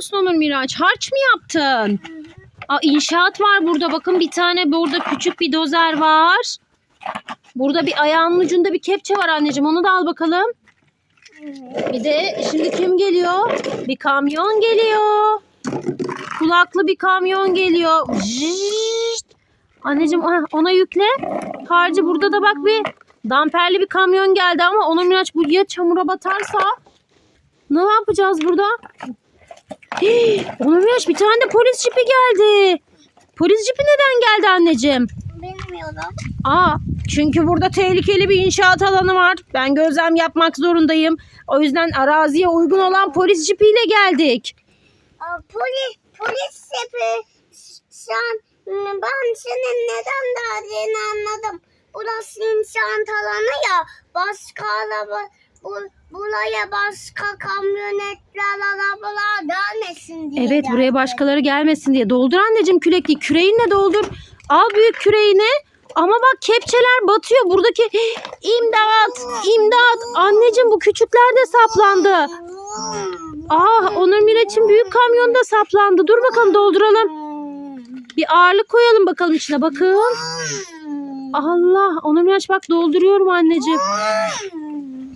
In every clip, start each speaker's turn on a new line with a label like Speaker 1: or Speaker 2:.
Speaker 1: yapıyorsun Onur Miraç? Harç mı yaptın? Aa, inşaat var burada. Bakın bir tane burada küçük bir dozer var. Burada bir ayağının ucunda bir kepçe var anneciğim. Onu da al bakalım. Bir de şimdi kim geliyor? Bir kamyon geliyor. Kulaklı bir kamyon geliyor. Zşşt. Anneciğim ah, ona yükle. Harcı burada da bak bir damperli bir kamyon geldi ama Onur Miraç bu ya çamura batarsa ne yapacağız burada? Hii, Onur bir tane de polis jipi geldi. Polis jipi neden geldi anneciğim?
Speaker 2: Bilmiyorum.
Speaker 1: Aa, çünkü burada tehlikeli bir inşaat alanı var. Ben gözlem yapmak zorundayım. O yüzden araziye uygun olan polis jipiyle geldik.
Speaker 2: Aa, Polis, polis sepi. Sen, ben senin neden geldiğini anladım. Burası inşaat alanı ya. Başka araba, bu, buraya başka kamyonetler, arabalar gelmesin diye.
Speaker 1: Evet buraya başkaları gelmesin diye. Doldur anneciğim kürekli. Küreğinle doldur. Al büyük küreğini. Ama bak kepçeler batıyor. Buradaki imdat, imdat. Anneciğim bu küçükler de saplandı. Ah Onur Miraç'ın büyük kamyonu da saplandı. Dur bakalım dolduralım. Bir ağırlık koyalım bakalım içine. Bakın. Allah Onur Miraç bak dolduruyorum anneciğim.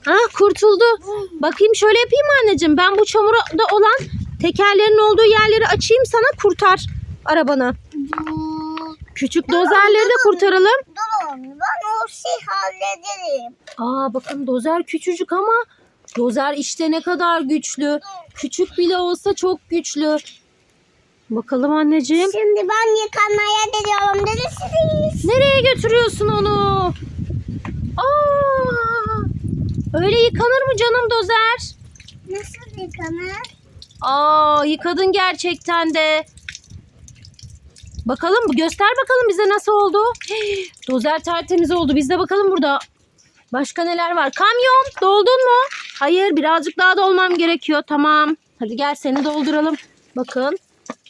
Speaker 1: Ah kurtuldu. Bakayım şöyle yapayım mı anneciğim? Ben bu çamurda olan tekerlerin olduğu yerleri açayım sana kurtar arabanı. Küçük dozerleri de kurtaralım.
Speaker 2: Durun ben o şey hallederim.
Speaker 1: Aa bakın dozer küçücük ama dozer işte ne kadar güçlü. Küçük bile olsa çok güçlü. Bakalım anneciğim.
Speaker 2: Şimdi ben yıkanmaya gidiyorum. Neresiniz?
Speaker 1: Nereye götürüyorsun onu? Aa! Öyle yıkanır mı canım dozer?
Speaker 2: Nasıl yıkanır?
Speaker 1: Aa yıkadın gerçekten de. Bakalım göster bakalım bize nasıl oldu. Hii, Dozer tertemiz oldu. Biz de bakalım burada. Başka neler var? Kamyon doldun mu? Hayır birazcık daha dolmam gerekiyor. Tamam. Hadi gel seni dolduralım. Bakın.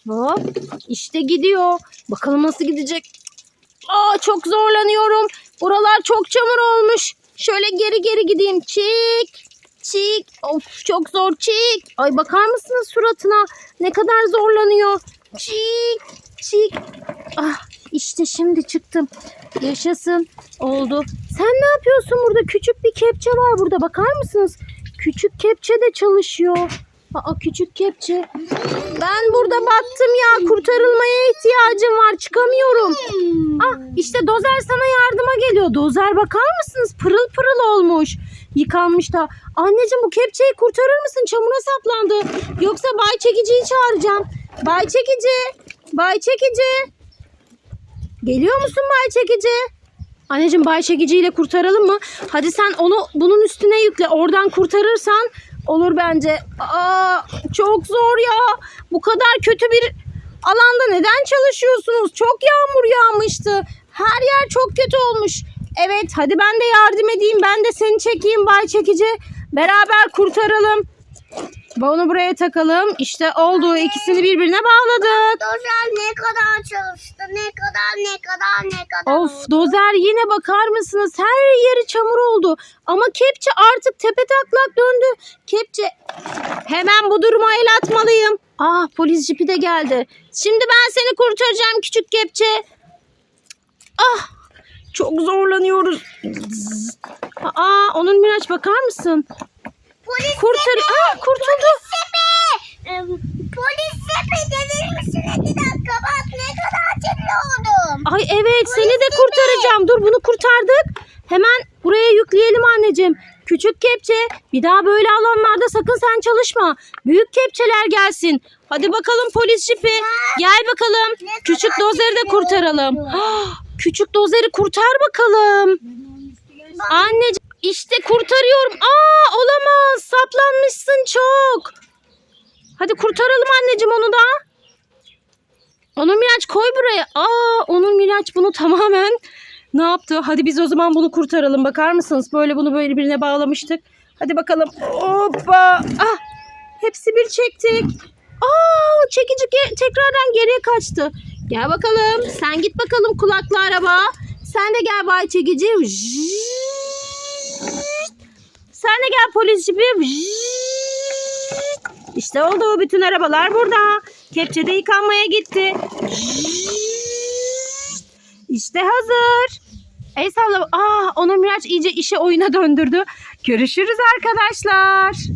Speaker 1: Hop. İşte gidiyor. Bakalım nasıl gidecek. Aa çok zorlanıyorum. Buralar çok çamur olmuş. Şöyle geri geri gideyim. Çık. Çık. Of çok zor çık. Ay bakar mısınız suratına? Ne kadar zorlanıyor. Çık. Çık. Ah işte şimdi çıktım. Yaşasın. Oldu. Sen ne yapıyorsun burada? Küçük bir kepçe var burada. Bakar mısınız? Küçük kepçe de çalışıyor. Aa küçük kepçe. Ben burada battım ya. Kurtarılmaya ihtiyacım var. Çıkamıyorum. Ah işte dozer sana yardıma geliyor. Dozer bakar mısınız? Pırıl pırıl olmuş. Yıkanmış da. Anneciğim bu kepçeyi kurtarır mısın? Çamura saplandı. Yoksa bay çekiciyi çağıracağım. Bay çekici. Bay çekici. Geliyor musun bay çekici? Anneciğim bay çekiciyle kurtaralım mı? Hadi sen onu bunun üstüne yükle. Oradan kurtarırsan olur bence. Aa, çok zor ya. Bu kadar kötü bir alanda neden çalışıyorsunuz? Çok yağmur yağmıştı. Her yer çok kötü olmuş. Evet hadi ben de yardım edeyim. Ben de seni çekeyim bay çekici. Beraber kurtaralım. Bunu buraya takalım. İşte oldu. İkisini birbirine bağladık.
Speaker 2: Dozer ne kadar çalıştı? Ne kadar ne kadar ne kadar
Speaker 1: Of
Speaker 2: oldu?
Speaker 1: dozer yine bakar mısınız? Her yeri çamur oldu. Ama kepçe artık tepe taklak döndü. Kepçe hemen bu duruma el atmalıyım. Ah polis jipi de geldi. Şimdi ben seni kurtaracağım küçük kepçe. Ah çok zorlanıyoruz. Aa onun Miraç bakar mısın?
Speaker 2: Polis
Speaker 1: Kurtar. Ah kurtuldu.
Speaker 2: sepe! Ee, Polis sepe gelir misin? İki dakika bak ne kadar kirli oldum.
Speaker 1: Ay evet seni de kurtaracağım. Dur bunu kurtardık. Hemen buraya yükleyelim anneciğim. Küçük kepçe bir daha böyle alanlarda sakın sen çalışma. Büyük kepçeler gelsin. Hadi bakalım polis jipi. Gel bakalım. Küçük dozeri de kurtaralım. Ah, Küçük dozeri kurtar bakalım. Anneciğim işte kurtarıyorum. Aa olamaz. Saplanmışsın çok. Hadi kurtaralım anneciğim onu da. Onur Miraç koy buraya. Aa Onur Miraç bunu tamamen ne yaptı? Hadi biz o zaman bunu kurtaralım. Bakar mısınız? Böyle bunu böyle birbirine bağlamıştık. Hadi bakalım. Hoppa. Ah, hepsi bir çektik. Aa çekici ge- tekrardan geriye kaçtı. Gel bakalım. Sen git bakalım kulaklı araba. Sen de gel bay çekici. Sen de gel polis jipi. İşte oldu. Bütün arabalar burada. Kepçede yıkanmaya gitti. İşte hazır. El salla. Aa, Onur Miraç iyice işe oyuna döndürdü. Görüşürüz arkadaşlar.